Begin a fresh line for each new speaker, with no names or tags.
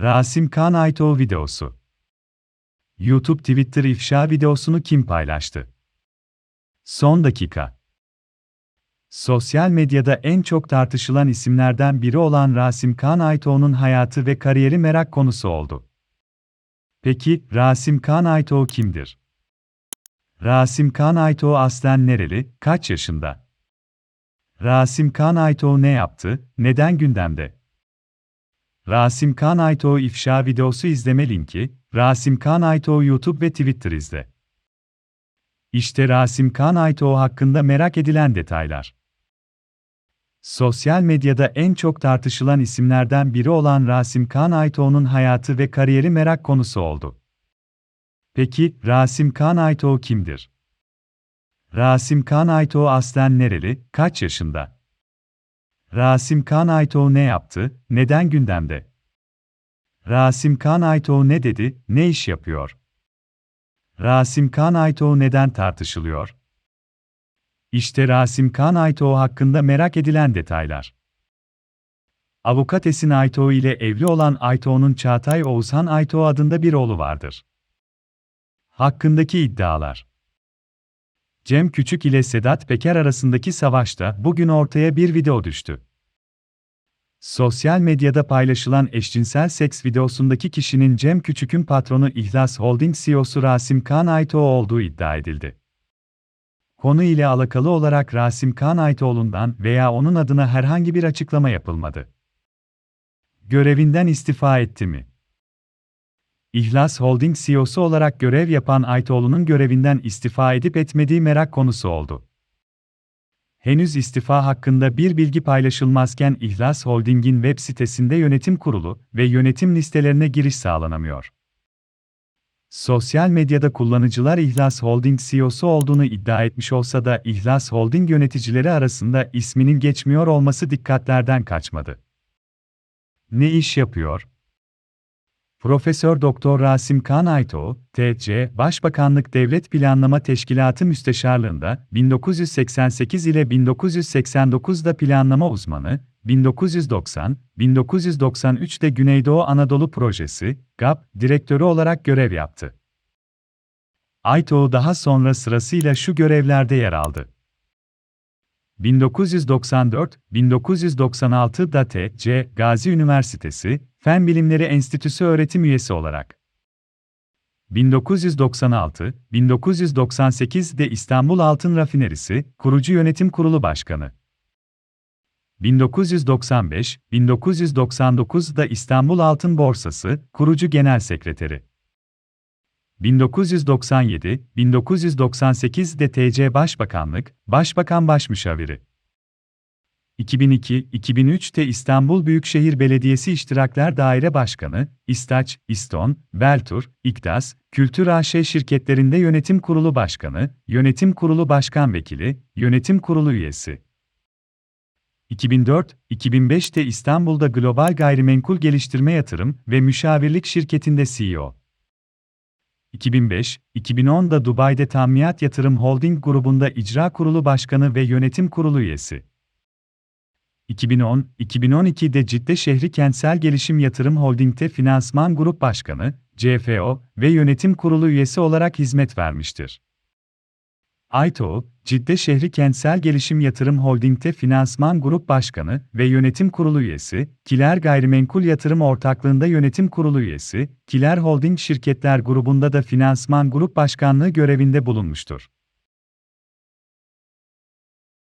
Rasim Kan Aytoğ videosu. YouTube Twitter ifşa videosunu kim paylaştı? Son dakika. Sosyal medyada en çok tartışılan isimlerden biri olan Rasim Kan Aytoğ'un hayatı ve kariyeri merak konusu oldu. Peki, Rasim Kan Aytoğ kimdir? Rasim Kan Aytoğ aslen nereli, kaç yaşında? Rasim Kan Aytoğ ne yaptı, neden gündemde? Rasim Kan Aytoğ ifşa videosu izleme linki, Rasim Kan Aytoğ YouTube ve Twitter izle. İşte Rasim Kan Aytoğ hakkında merak edilen detaylar. Sosyal medyada en çok tartışılan isimlerden biri olan Rasim Kan Aytoğ'un hayatı ve kariyeri merak konusu oldu. Peki, Rasim Kan Aytoğ kimdir? Rasim Kan Aytoğ aslen nereli, kaç yaşında? Rasim Kan Aytoğ ne yaptı, neden gündemde? Rasim Kan Aytoğ ne dedi, ne iş yapıyor? Rasim Kan Aytoğ neden tartışılıyor? İşte Rasim Kan Aytoğ hakkında merak edilen detaylar. Avukat Esin Aytoğ ile evli olan Aytoğ'un Çağatay Oğuzhan Aytoğ adında bir oğlu vardır. Hakkındaki iddialar Cem Küçük ile Sedat Peker arasındaki savaşta bugün ortaya bir video düştü. Sosyal medyada paylaşılan eşcinsel seks videosundaki kişinin Cem Küçük'ün patronu İhlas Holding CEO'su Rasim Kan Aytoğ olduğu iddia edildi. Konu ile alakalı olarak Rasim Kan Aytoğlu'ndan veya onun adına herhangi bir açıklama yapılmadı. Görevinden istifa etti mi? İhlas Holding CEO'su olarak görev yapan Aytoğlu'nun görevinden istifa edip etmediği merak konusu oldu. Henüz istifa hakkında bir bilgi paylaşılmazken İhlas Holding'in web sitesinde yönetim kurulu ve yönetim listelerine giriş sağlanamıyor. Sosyal medyada kullanıcılar İhlas Holding CEO'su olduğunu iddia etmiş olsa da İhlas Holding yöneticileri arasında isminin geçmiyor olması dikkatlerden kaçmadı. Ne iş yapıyor? Profesör Doktor Rasim Kan Ayto, TC, Başbakanlık Devlet Planlama Teşkilatı Müsteşarlığında 1988 ile 1989'da planlama uzmanı, 1990, 1993'te Güneydoğu Anadolu Projesi, GAP, direktörü olarak görev yaptı. Ayto daha sonra sırasıyla şu görevlerde yer aldı. 1994-1996'da TC Gazi Üniversitesi, Fen Bilimleri Enstitüsü öğretim üyesi olarak. 1996-1998'de İstanbul Altın Rafinerisi, Kurucu Yönetim Kurulu Başkanı. 1995-1999'da İstanbul Altın Borsası, Kurucu Genel Sekreteri. 1997-1998'de TC Başbakanlık, Başbakan Başmüşaviri. 2002-2003'te İstanbul Büyükşehir Belediyesi İştirakler Daire Başkanı, İstaç, İston, Beltur, İktas, Kültür AŞ şirketlerinde Yönetim Kurulu Başkanı, Yönetim Kurulu Başkan Vekili, Yönetim Kurulu Üyesi. 2004-2005'te İstanbul'da Global Gayrimenkul Geliştirme Yatırım ve Müşavirlik Şirketi'nde CEO. 2005-2010'da Dubai'de Tammiyat Yatırım Holding grubunda İcra Kurulu Başkanı ve Yönetim Kurulu Üyesi. 2010-2012'de Cidde Şehri Kentsel Gelişim Yatırım Holding'te Finansman Grup Başkanı, CFO ve Yönetim Kurulu üyesi olarak hizmet vermiştir. Ayto, Cidde Şehri Kentsel Gelişim Yatırım Holding'te Finansman Grup Başkanı ve Yönetim Kurulu üyesi, Kiler Gayrimenkul Yatırım Ortaklığında Yönetim Kurulu üyesi, Kiler Holding Şirketler Grubu'nda da Finansman Grup Başkanlığı görevinde bulunmuştur.